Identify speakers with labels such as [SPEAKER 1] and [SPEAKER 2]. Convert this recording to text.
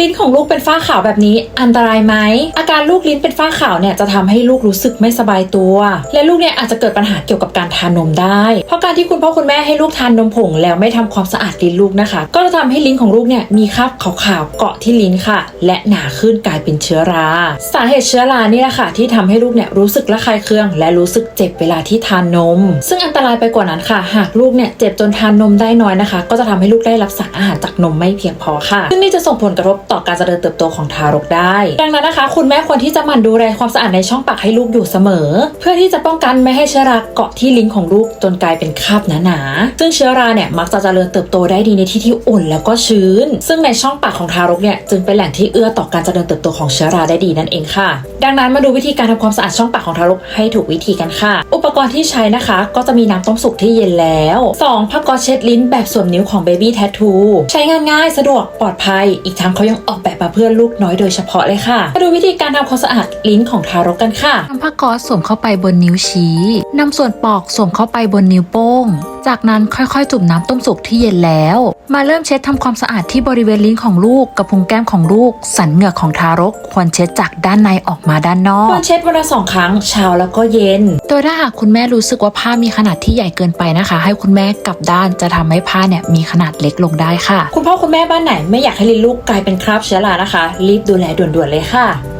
[SPEAKER 1] ลิ้นของลูกเป็นฝ้าขาวแบบนี้อันตรายไหม อาการลูกลิ้นเป็นฝ้าขาวเนี่ยจะทำให้ลูกรู้สึกไม่สบายตัว และลูกเนี่ยอาจจะเกิดปัญหาเกี่ยวกับการทานนมได้ เพราะการที่คุณพ่อคุณแม่ให้ลูกทานนมผงแล้วไม่ทำความสะอาดลิ้นลูกนะคะ ก็จะทำให้ลิ้นของลูกเนี่ยมีคราบขาวๆเกาะที่ลิ้นค่ะ และหนาขึ้นกลายเป็นเชื้อรา สาเหตุเชื้อรานี่แหละค่ะ ที่ทำให้ลูกเนี่ยรู้สึกระคายเคือง และรู้สึกเจ็บเวลาที่ทานนม ซึ่งอันตรายไปกว่านั้นค่ะ หากลูกเนี่ยเจ็บจนทานนมได้น้อยนะคะ ก็จะทำให้ลูกได้รับสารอาหารจากนมไม่เพียงพอค่ะ ซึ่งนี่จะส่งผลกระทบต่อการเจริญเติบโตของทารกได้ ดังนั้นนะคะ คุณแม่ควรที่จะหมั่นดูแลความสะอาดในช่องปากให้ลูกอยู่เสมอ เพื่อที่จะป้องกันไม่ให้เชื้อราเกาะที่ลิ้นของลูกจนกลายเป็นคราบหนาๆซึ่งเชื้อราเนี่ยมักจะเจริญเติบโตได้ดีในที่ที่อุ่นแล้วก็ชื้น ซึ่งในช่องปากของทารกเนี่ยจึงเป็นแหล่งที่เอื้อต่อการเจริญเติบโตของเชื้อราได้ดีนั่นเองค่ะ ดังนั้นมาดูวิธีการทำความสะอาดช่องปากของทารกให้ถูกวิธีกันค่ะ อุปกรณ์ที่ใช้นะคะ ก็จะมีน้ำต้มสุกที่เย็นแล้ว 2. ผ้าก๊อซเช็ดลิ้นแบบสวมนิ้วของ Baby Tattoo ใช้งานง่ายสะดวกปลอดภัย อีกทั้งเขายังออกแบบมาเพื่อลูกน้อยโดยเฉพาะเลยค่ะมาดูวิธีการทำความสะอาดลิ้นของทารกกันค่ะ
[SPEAKER 2] นำผ้าก๊อซสวมเข้าไปบนนิ้วชี้นำส่วนปอกสวมเข้าไปบนนิ้วโป้ง จากนั้นค่อยๆ จุ่มน้ำต้มสุกที่เย็นแล้ว มาเริ่มเช็ดทำความสะอาดที่บริเวณลิ้นของลูกกับพุงแก้มของลูก สันเหงือกของทารก ควรเช็ดจากด้านในออกมาด้านนอ
[SPEAKER 1] คว
[SPEAKER 2] ก
[SPEAKER 1] รเช็ดวันละสองครั้งเช้าแล้วก็เย็น
[SPEAKER 2] โดยถ้าหากคุณแม่รู้สึกว่าผ้ามีขนาดที่ใหญ่เกินไปนะคะ ให้คุณแม่กลับด้านจะทำให้ผ้าเนี่ยมีขนาดเล็กลงได้ค่ะ
[SPEAKER 1] คุณพ่อคุณแม่บ้านไหนไม่อยากให้ลิ้นลูกกลายเป็นคราบเชื้อรานะคะ รีบดูแลด่วนๆเลยค่ะ